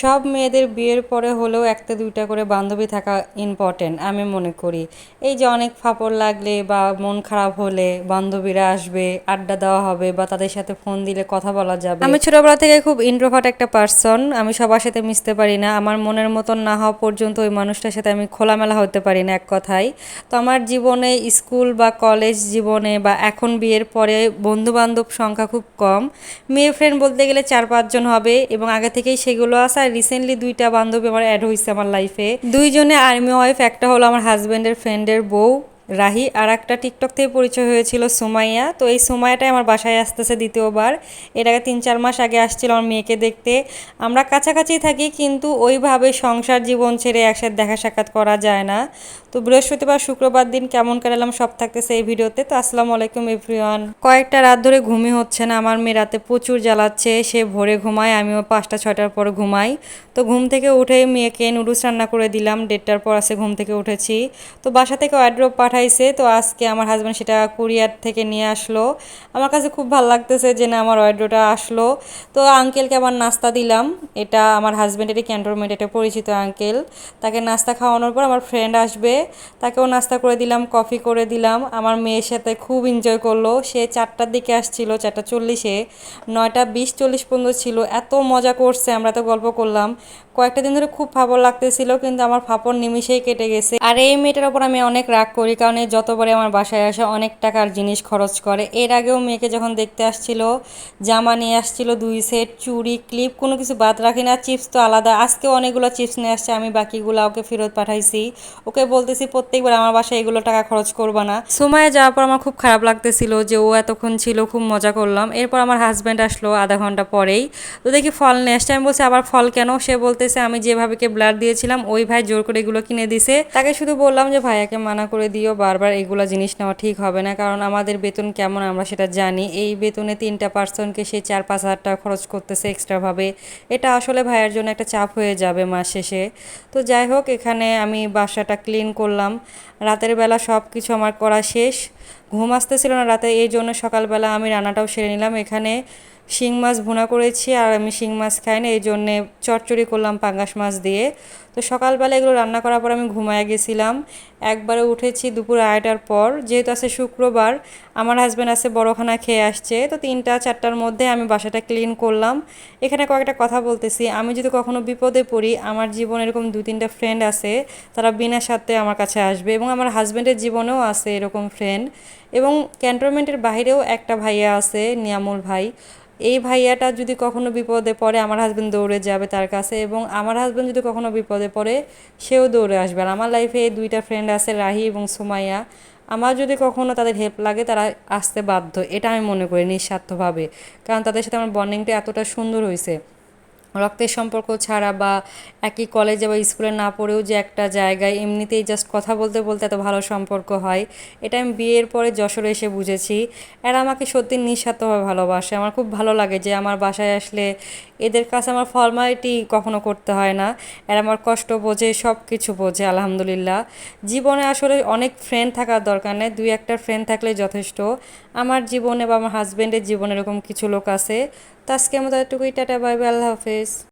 সব মেয়েদের বিয়ের পরে হলেও একটা দুইটা করে বান্ধবী থাকা ইম্পর্টেন্ট আমি মনে করি। এই যে অনেক ফাপড় লাগলে বা মন খারাপ হলে বান্ধবীরা আসবে, আড্ডা দেওয়া হবে বা তাদের সাথে ফোন দিলে কথা বলা যাবে। আমি ছোটবেলা থেকে খুব ইন্ট্রোভার্ট একটা পার্সন আমি সবার সাথে মিশতে পারি না। আমার মনের মতন না হওয়া পর্যন্ত ওই মানুষটার সাথে আমি খোলামেলা হতে পারি না এক কথায়। তো আমার জীবনে স্কুল বা কলেজ জীবনে বা এখন বিয়ের পরে বন্ধু বান্ধব সংখ্যা খুব কম। মেয়ে ফ্রেন্ড বলতে গেলে চার পাঁচজন হবে এবং আগে থেকেই সেগুলো আছে। আর রিসেন্টলি দুইটা বান্ধবী আমার অ্যাড হয়েছে আমার লাইফে দুইজনে আর্মি ওয়াইফ একটা হলো আমার হাজব্যান্ডের ফ্রেন্ডের বউ। রাহি আর একটা টিকটক থেকে পরিচয় হয়েছিল সুমাইয়া। তো এই সুমাইয়াটাই আমার বাসায় আসতেছে দ্বিতীয়বার। এর আগে তিন চার মাস আগে আসছিল আমার মেয়েকে দেখতে। আমরা কাছাকাছি থাকি কিন্তু ওইভাবে সংসার জীবন ছেড়ে একসাথে দেখা সাক্ষাৎ করা যায় না। তো বৃহস্পতিবার, শুক্রবার দিন কেমন কাটালাম সব থাকতেছে এই ভিডিওতে। তো আসসালামু আলাইকুম এভরিওয়ান। কয়েকটা রাত ধরে ঘুমই হচ্ছে না। আমার মেয়ে রাতে প্রচুর জ্বালাচ্ছে। সে ভোরে ঘুমায়, আমিও পাঁচটা, ছয়টার পর ঘুমাই। তো ঘুম থেকে উঠে মেয়েকে নুডলস রান্না করে দিলাম। দেড়টার পর আসে ঘুম থেকে উঠেছি। তো বাসা থেকে ওয়ার্ড্রোপ পাঠাইছে তো আজকে আমার হাজব্যান্ড সেটা কুরিয়ার থেকে নিয়ে আসলো। আমার কাছে খুব ভালো লাগতেছে যে না, আমার ওয়ার্ড্রোটা আসলো। তো আঙ্কেলকে আবার নাস্তা দিলাম। এটা আমার হাজব্যান্ডেরই ক্যান্টনমেন্ট এটা পরিচিত আঙ্কেল তাকে নাস্তা খাওয়ানোর পর আমার ফ্রেন্ড আসবে। তাকেও নাস্তা করে দিলাম কফি করে দিলাম। আমার মেয়ের সাথে খুব এনজয় করল। সে চারটার দিকে আসছিল, চারটা চল্লিশে। নয়টা বিশ চল্লিশ পর্যন্ত ছিল। এত মজা করছে, আমরা তো গল্প করলাম। কয়েকটা দিন ধরে খুব ফাপড় লাগতেছিল, কিন্তু আমার ফাপড় নিমিশেই কেটে গেছে। আর এই মেয়েটার ওপর আমি অনেক রাগ করি, কারণ এই যতবারে আমার বাসায় আসে, অনেক টাকার জিনিস খরচ করে। এর আগেও মেয়েকে যখন দেখতে আসছিল, জামা নিয়ে আসছিল, দুই সেট, চুড়ি, ক্লিপ, কোনো কিছু বাদ রাখি না, চিপস তো আলাদা। আজকেও অনেকগুলো চিপস নিয়ে আসছে, আমি বাকিগুলো ওকে ফেরত পাঠাইছি। ওকে বলতেছি, প্রত্যেকবার আমার বাসায় এগুলো টাকা খরচ করবা না। সময়ে যাওয়ার পর আমার খুব খারাপ লাগতেছিল যে ও এতক্ষণ ছিল, খুব মজা করলাম। এরপর আমার হাজব্যান্ড আসলো আধা ঘণ্টা পরেই। তো দেখি ফল নিয়ে আসছে, আমি বলছি, আবার ফল কেন? সে বলতেছে, আমি যেভাবে ব্লাড দিয়েছিলাম, ওই ভাই জোর করে এগুলো কিনে দিছে। তাকে শুধু বললাম যে, ভাইয়াকে মানা করে দিও, বারবার এগুলো জিনিস নেওয়া ঠিক হবে না। কারণ আমাদের বেতন কেমন আমরা সেটা জানি। এই বেতনে তিনটা পার্সনকে সে চার পাঁচ হাজার টাকা খরচ করতেছে এক্সট্রাভাবে এটা আসলে ভাইয়ের জন্য একটা চাপ হয়ে যাবে মাস শেষে। তো যাই হোক, এখানে আমি বাসাটা ক্লিন করলাম। রাতের বেলা সব কিছু আমার করা শেষ। ঘুম আসতেছিল না রাতে, এই জন্য সকালবেলা আমি রান্নাটাও সেরে নিলাম। এখানে শিং মাছ ভুনা করেছি আর আমি শিং মাছ খাই না এই জন্যে চচ্চড়ি করলাম পাঙ্গাস মাছ দিয়ে। তো সকালবেলা এগুলো রান্না করার পর আমি ঘুমায় গেছিলাম। একবারে উঠেছি দুপুর আড়াইটার পর। যেহেতু আছে শুক্রবার, আমার হাজব্যান্ড আছে, বড়খানা খেয়ে আসছে। তো তিনটা, চারটার মধ্যে আমি বাসাটা ক্লিন করলাম। এখানে কয়েকটা কথা বলতেছি। আমি যদি কখনো বিপদে পড়ি, আমার জীবনে এরকম দু তিনটা ফ্রেন্ড আছে, তারা বিনা সাথে আমার কাছে আসবে এবং আমার হাজব্যান্ডের জীবনেও আছে এরকম ফ্রেন্ড এবং ক্যান্টনমেন্টের বাইরেও একটা ভাইয়া আছে, নিয়ামুল ভাই। এই ভাইয়াটা যদি কখনো বিপদে পড়ে, আমার হাজব্যান্ড দৌড়ে যাবে তার কাছে। এবং আমার হাজব্যান্ড যদি কখনো বিপদে পড়ে, সেও দৌড়ে আসবে। আর আমার লাইফে এই দুইটা ফ্রেন্ড আছে, রাহি এবং সুমাইয়া। আমার যদি কখনও তাদের হেল্প লাগে, তারা আসতে বাধ্য। এটা আমি মনে করি নিঃস্বার্থভাবে। কারণ তাদের সাথে আমার বন্ডিংটা এতটা সুন্দর হয়েছে রক্তের সম্পর্ক ছাড়া বা একই কলেজে বা স্কুলে না পড়েও যে একটা জায়গায় এমনিতেই জাস্ট কথা বলতে বলতে এত ভালো সম্পর্ক হয়, এটা আমি বিয়ের পরে যশোরে এসে বুঝেছি। এরা আমাকে সত্যি নিঃস্বার্থভাবে ভালোবাসে। আমার খুব ভালো লাগে যে আমার বাসায় আসলে এদের কাছে আমার ফর্মালিটি কখনো করতে হয় না। এরা আমার কষ্ট বোঝে সব কিছু বোঝে, আলহামদুলিল্লাহ। জীবনে আসলে অনেক ফ্রেন্ড থাকার দরকার নেই। দুই একটা ফ্রেন্ড থাকলে যথেষ্ট। আমার জীবনে বা আমার হাজব্যান্ডের জীবনে এরকম কিছু লোক আছে। তো আজকে আমাদের এটুকুই টাটা বাই বাই আল্লাহ হাফেজ।